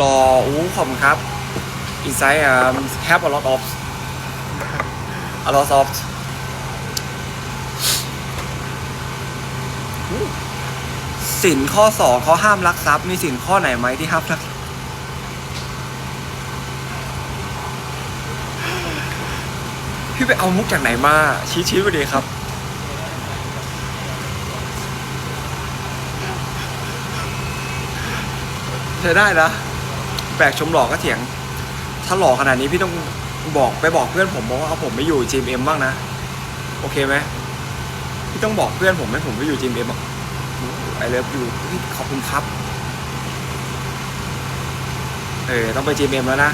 รออู้ขอบคุณครับ inside um have a lot of a lot of อู้สินข้อสองเขาห้ามลักทรัพย์มีสินข้อไหนไหมที่ห้ามลักพี่ไปเอามุกจากไหนมา ชี้ชี้ไปดีครับเธอได้นะ แบกชมหลอกก็เถียง ถ้าหลอกขนาดนี้พี่ต้องบอกไปบอกเพื่อนผมบอกว่าเอาผมไปอยู่ GMM บ้างนะ โอเคไหมพี่ต้องบอกเพื่อนผมให้ผมไปอยู่ GMM อะไอเลิฟอยู่ขอบคุณครับ เออ ต้องไป GMM แล้วนะ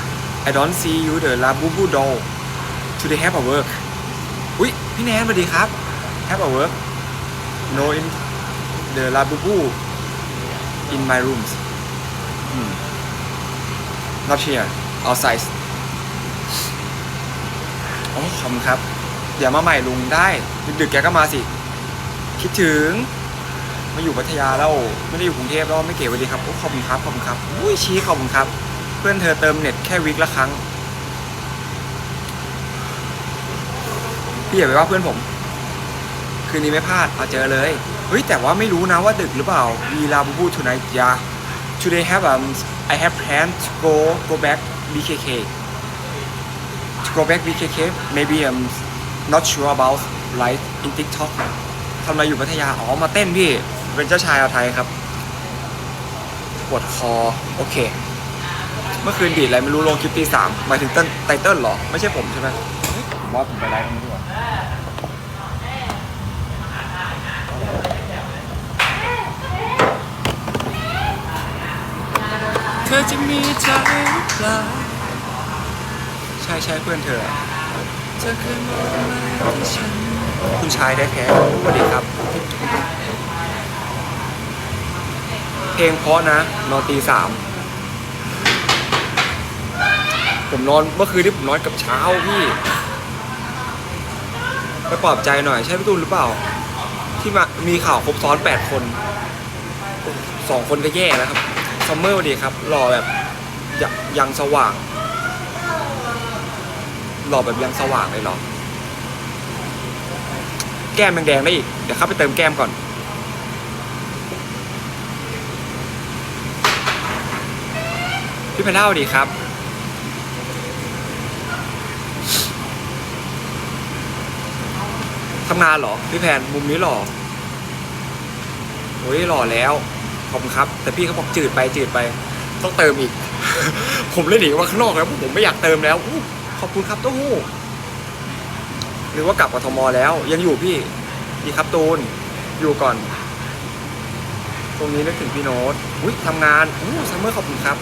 I don't see you the Labubu doll today have a work อุ้ยพี่แนนสวัสดีครับ have a work no in the Labubu in my rooms อืม not here outside โอ้ขอบคุณครับเดี๋ยวมาใหม่ลุงได้ ดึกๆแกก็มาสิ คิดถึง มาอยู่พัทยาแล้วไม่ได้อยู่กรุงเทพแล้วไม่เก๋สวัสดีครับโอ้ขอบคุณครับขอบคุณครับอุ้ยชี้ขอบคุณครับ เพื่อนเธอเติมเน็ตแค่วิกละครั้งพี่อย่าไปว่าเพื่อนผม คืนนี้ไม่พลาดเอาเจอเลย เฮ้ยแต่ว่าไม่รู้นะว่าดึกหรือเปล่า วีลาบูบู tonight ยา today have um I have planned to go go back BKK to go back BKK maybe um not sure about life in TikTok ทำอะไรอยู่พัทยา อ๋อ มาเต้นพี่ เป็นเจ้าชายอาไทยครับ ปวดคอ โอเค เมื่อคืนดีดอะไรไม่รู้ลงคลิปตีสามหมายถึงเต้นไตเติ้ลเหรอ ไม่ใช่ผมใช่ไหมผมว่าผมไปไลฟ์ตรงนี้ดีกว่า เธอจะมีใจหรือเปล่าใช่ใช่เพื่อนเธอ เธอเคยมองมาที่ฉัน คุณชายได้แท้สวัสดีครับ เพลงเพราะนะ นอนตีสามผมนอนเมื่อคืนที่ผมนอนกับเช้าพี่ไปปลอบใจหน่อยใช่พี่ตูนหรือเปล่า ที่มามีข่าวครบซ้อนแปดคนสองคนก็แย่แล้วครับ ซัมเมอร์สวัสดีครับ หล่อแบบยยังสว่าง หล่อแบบยังสว่างเลยหรอ แก้มแดงๆได้อีก เดี๋ยวเข้าไปเติมแก้มก่อน พี่เพนเล่าดีครับทำงานเหรอ พี่แพนมุมนี้หล่อโอ้ยหล่อแล้ว ขอบคุณครับ แต่พี่เขาบอกจืดไปจืดไปต้องเติมอีก ผมเลยหนีมาข้างนอกแล้วผมไม่อยากเติมแล้วขอบคุณครับเต้าหู้หรือว่ากลับกทมแล้ว ยังอยู่พี่ดีครับตูนอยู่ก่อน ตรงนี้นึกถึงพี่โน้ตอุ้ยทำงานอู้ซัมเมอร์ขอบคุณครับ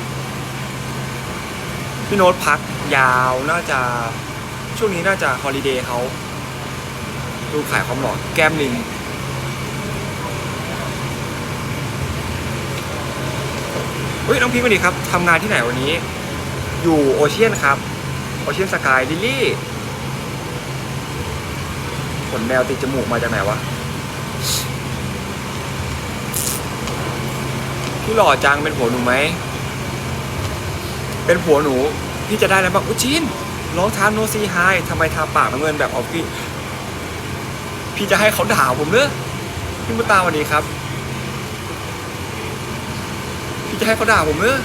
พี่โน้ตพักยาวน่าจะช่วงนี้น่าจะฮอลิเดย์เขาดูขายความหล่อแก้มลิง เฮ้ยน้องพิงค์สวัสดีครับทำงานที่ไหนวันนี้ อยู่โอเชียนครับ โอเชียนสกายลิลลี่ขนแมวติดจมูกมาจากไหนวะพี่หล่อจังเป็นผัวหนูไหม เป็นผัวหนูพี่จะได้อะไรบ้างอุชินร้องทานโนซีไฮทำไมทาปากน้ำเงินแบบออฟฟี่พี่จะให้เขาด่าผมเนอะพี่มุตาวันนี้ครับ พี่จะให้เขาด่าผมเนอ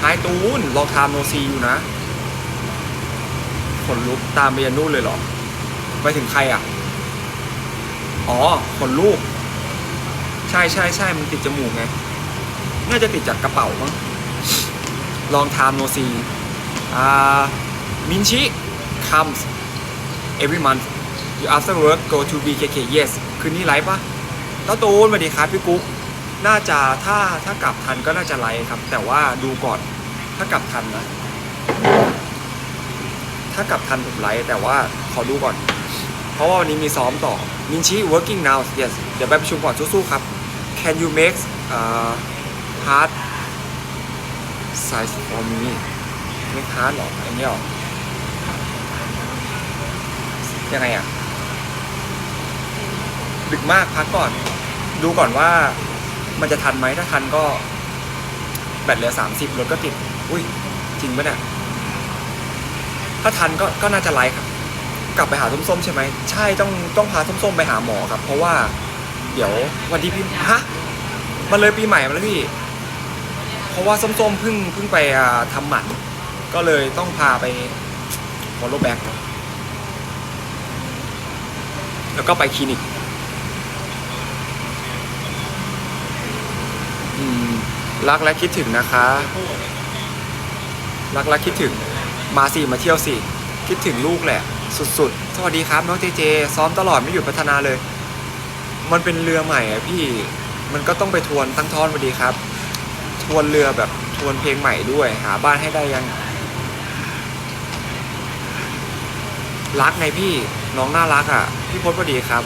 ไฮตูนลองทามโนซีอยู่นะขนลุกตามไปยันนู่นเลยเหรอ ไปถึงใครอะ อ๋อขนลูก ใช่ใช่ใช่มันติดจมูกไง น่าจะติดจากกระเป๋ามั้งลองทามโนซีอ่ามินชิ comes every month you after work go to BKK yes คืนนี้ไลฟ์ปะต้าตูนสวัสดีครับพี่กุ๊กน่าจะถ้าถ้ากลับทันก็น่าจะไลฟ์ครับ แต่ว่าดูก่อนถ้ากลับทันนะ ถ้ากลับทันผมไลฟ์แต่ว่าขอดูก่อน เพราะว่าวันนี้มีซ้อมต่อมินชิ working now yes เดี๋ยวไปประชุมก่อนสู้ๆครับ can you make uh, hard size for me ไม่ค้านหรอไอ้เนี่ยหรอยังไงอะ ดึกมากพักก่อน ดูก่อนว่ามันจะทันไหมถ้าทันก็ แบตเหลือสามสิบรถก็ติด อุ้ยจริงปะเนี่ยถ้าทันก็ก็น่าจะไลฟ์ครับ กลับไปหาส้มๆใช่ไหมใช่ต้องต้องพาส้มๆไปหาหมอครับ เพราะว่า เดี๋ยววันที่พี่ฮะมันเลยปีใหม่มาแล้วพี่ เพราะว่าส้มๆเพิ่งเพิ่งไปอ่าทำหมัน ก็เลยต้องพาไปวอลโลแบ็กแล้วก็ไปคลินิก อืม รักและคิดถึงนะคะ รักและคิดถึง มาสิมาเที่ยวสิ คิดถึงลูกแหละ สุดๆ สวัสดีครับน้องเจเจ ซ้อมตลอดไม่หยุดพัฒนาเลย มันเป็นเรือใหม่อะพี่ มันก็ต้องไปทวนตั้งท่อนพอดีครับ ทวนเรือแบบทวนเพลงใหม่ด้วย หาบ้านให้ได้ยัง รักไงพี่ น้องน่ารักอะ พี่พศพอดีครับ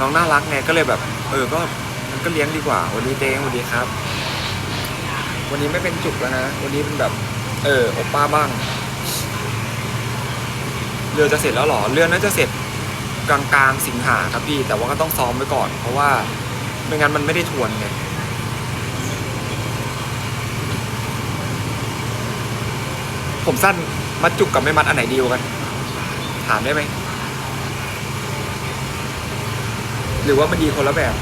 น้องน่ารักไงก็เลยแบบ เออก็ มันก็เลี้ยงดีกว่าวันนี้เต้งวันดีครับ วันนี้ไม่เป็นจุกแล้วนะวันนี้เป็นแบบ เออโอป้าบ้าง เรือจะเสร็จแล้วหรอเรือน่าจะเสร็จกลางกลางๆสิงหาครับพี่ แต่ว่าก็ต้องซ้อมไว้ก่อน เพราะว่าไม่งั้นมันไม่ได้ทวนไงผมสั้นมัดจุกกับไม่มัดอันไหนดีกว่ากัน ถามได้ไหม หรือว่ามันดีคนละแบบ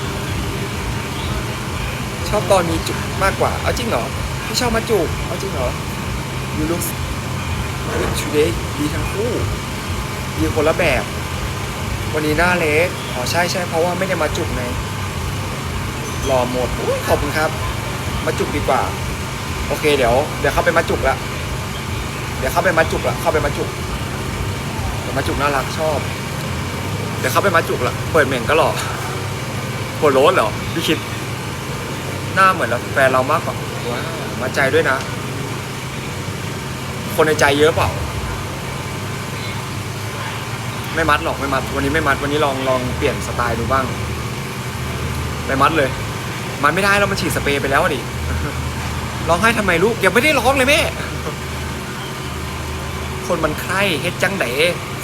ชอบตอนมีจุกมากกว่า เอาจริงเหรอ พี่ชอบมาจุก เอาจริงเหรอ you look good today ดีทั้งคู่ดีคนละแบบ วันนี้หน้าเล็กอ๋อใช่ใช่เพราะว่าไม่ได้มาจุกไงรอหมดอขอบคุณครับ มาจุกดีกว่า โอเคเดี๋ยว เดี๋ยวเข้าไปมาจุกละ เดี๋ยวเข้าไปมาจุกละ เข้าไปมาจุกเดี๋ยวมาจุกน่ารักชอบ เดี๋ยวเข้าไปมาจุกละ เปิดเหม่งก็หล่อหัวโล้นเหรอพี่คิด หน้าเหมือนแฟนเรามากกว่าว้าวมาใจด้วยนะ คนในใจเยอะเปล่า ไม่มัดหรอกไม่มัด วันนี้ไม่มัดวันนี้ลองลองเปลี่ยนสไตล์ดูบ้างไม่มัดเลย มันไม่ได้แล้วมันฉีดสเปรย์ไปแล้วอะดิร้องไห้ทำไมลูกยังไม่ได้ร้องเลยแม่คนมันไข้เฮ็ดจังได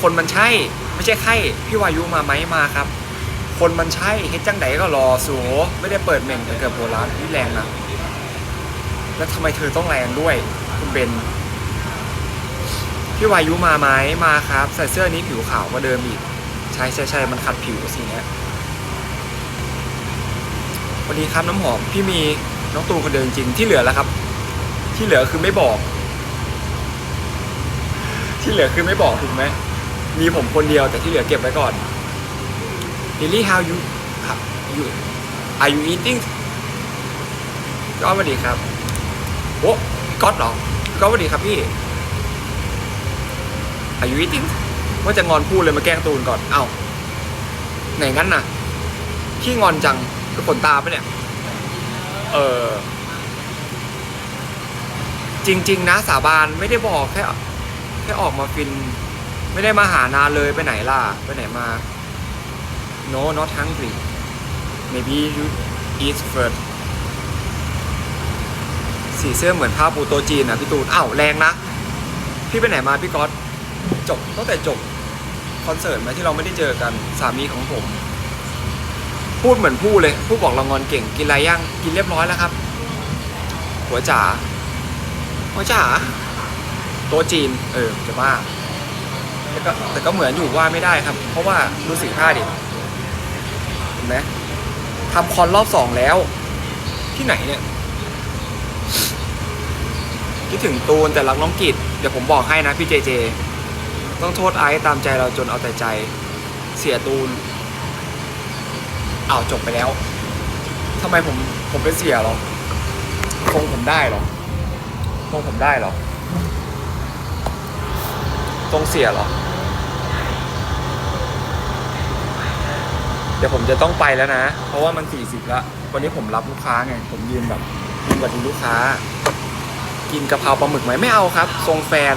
คนมันใช่ ไม่ใช่ไข้พี่วายุมาไหมมาครับ คนมันใช่เฮ็ดจังไดก็รอสูไม่ได้เปิดเม่งเกิดโบราณนี่แรงนะแล้วทำไมเธอต้องแรงด้วย คุณเบนพี่วายุมาไหมมาครับ ใส่เสื้อนี้ผิวขาวกว่าเดิมอีก ใช่ใช่ใช่มันขัดผิวสีเนี้ยวันนี้ครับน้ำหอมพี่มีน้องตูนคนเดียวจริงที่เหลือแล้วครับ ที่เหลือคือไม่บอก ที่เหลือคือไม่บอกถูกไหมมีผมคนเดียวแต่ที่เหลือเก็บไว้ก่อน Lily how you you are you eating ก็สวัสดีครับโอ้ก๊อตหรอก๊อตสวัสดีครับพี่ Are you eating ว่าจะงอนพูดเลยมาแกล้งตูนก่อน เอ้าไหนงั้นน่ะขี้งอนจังคือขนตาปะเนี่ย เออ จริง ๆ นะ สาบานไม่ได้บอกแค่แค่ออกมาฟิน ไม่ได้มาหานานเลยไปไหนล่ะ ไปไหนมา No not hungry maybe you eat first สีเสื้อเหมือนผ้าปูโตจีนนะพี่ตูนอ้าวแรงนะ พี่ไปไหนมาพี่ก๊อตจบตั้งแต่จบคอนเสิร์ตมาที่เราไม่ได้เจอกันสามีของผม พูดเหมือนพูดเลยพูดบอกเรางอนเก่งกินอะไรย่างกินเรียบร้อยแล้วครับ หัวจ๋าหัวจ๋าโต๊ะจีน เออจะว่าแต่ก็แต่ก็เหมือนอยู่ว่าไม่ได้ครับ เพราะว่าดูสีผ้าดิ นไหมทำคอนรอบสองแล้ว ที่ไหนเนี่ยคิดถึงตูนแต่รักน้องกิจเดี๋ยวผมบอกให้นะพี่เจเจ ต้องโทษไอซ์ตามใจเราจนเอาแต่ใจ เสียตูนอ้าวจบไปแล้วทำไมผมผมเป็นเสียหรอคงผมได้หรอคงผมได้หรอตรงเสียหรอ เดี๋ยวผมจะต้องไปแล้วนะ เพราะว่ามันสี่สิบละวันนี้ผมรับลูกค้าไง ผมยืนแบบยืนกับลูกค้า กินกะเพราปลาหมึกไหมไม่เอาครับ ทรงแฟน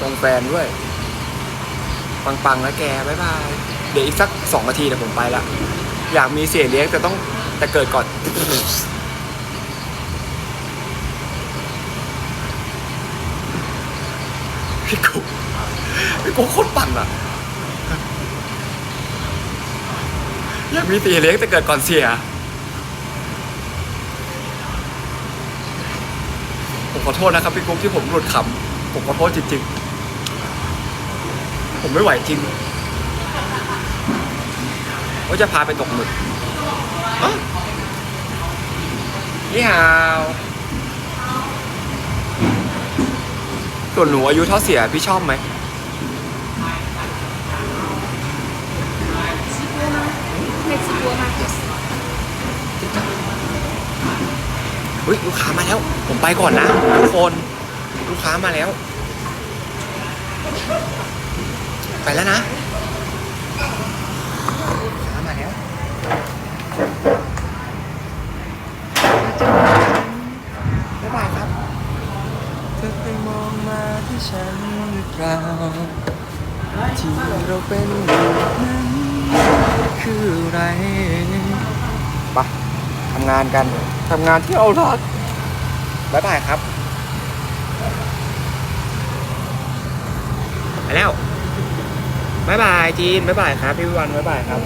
ทรงแฟนด้วย ปังๆแล้วแกบ๊ายบาย เดี๋ยวอีกสักสองนาทีเดี๋ยวผมไปละ อยากมีเสียเลี้ยงแต่ต้องแต่เกิดก่อนพี่กู พี่กูโคตรปั่นอะ อยากมีตีเลี้ยงแต่เกิดก่อนเสีย ผมขอโทษนะครับพี่กุ๊กที่ผมหลุดขำผมขอโทษจริงๆ ผมไม่ไหวจริงว่าจะพาไปตกหมึกอ๊ะนี่ฮาวส่วนหนูอายุเท่าเสียพี่ชอบไหม เฮ้ยลูกค้ามาแล้ว ผมไปก่อนนะทุกคนลูกค้ามาแล้ว ไปแล้วนะลูกค้ามาแล้วบ๊ายบายครับเธอเคยมองมาที่ฉันหรือเปล่าที่เราเป็นอยู่นั้นคืออะไร ทำงานกันทำงานที่เรารักบ๊ายบายครับไปแล้วบ๊ายบายจีนบ๊ายบายครับพี่วิวันบ๊ายบายครับ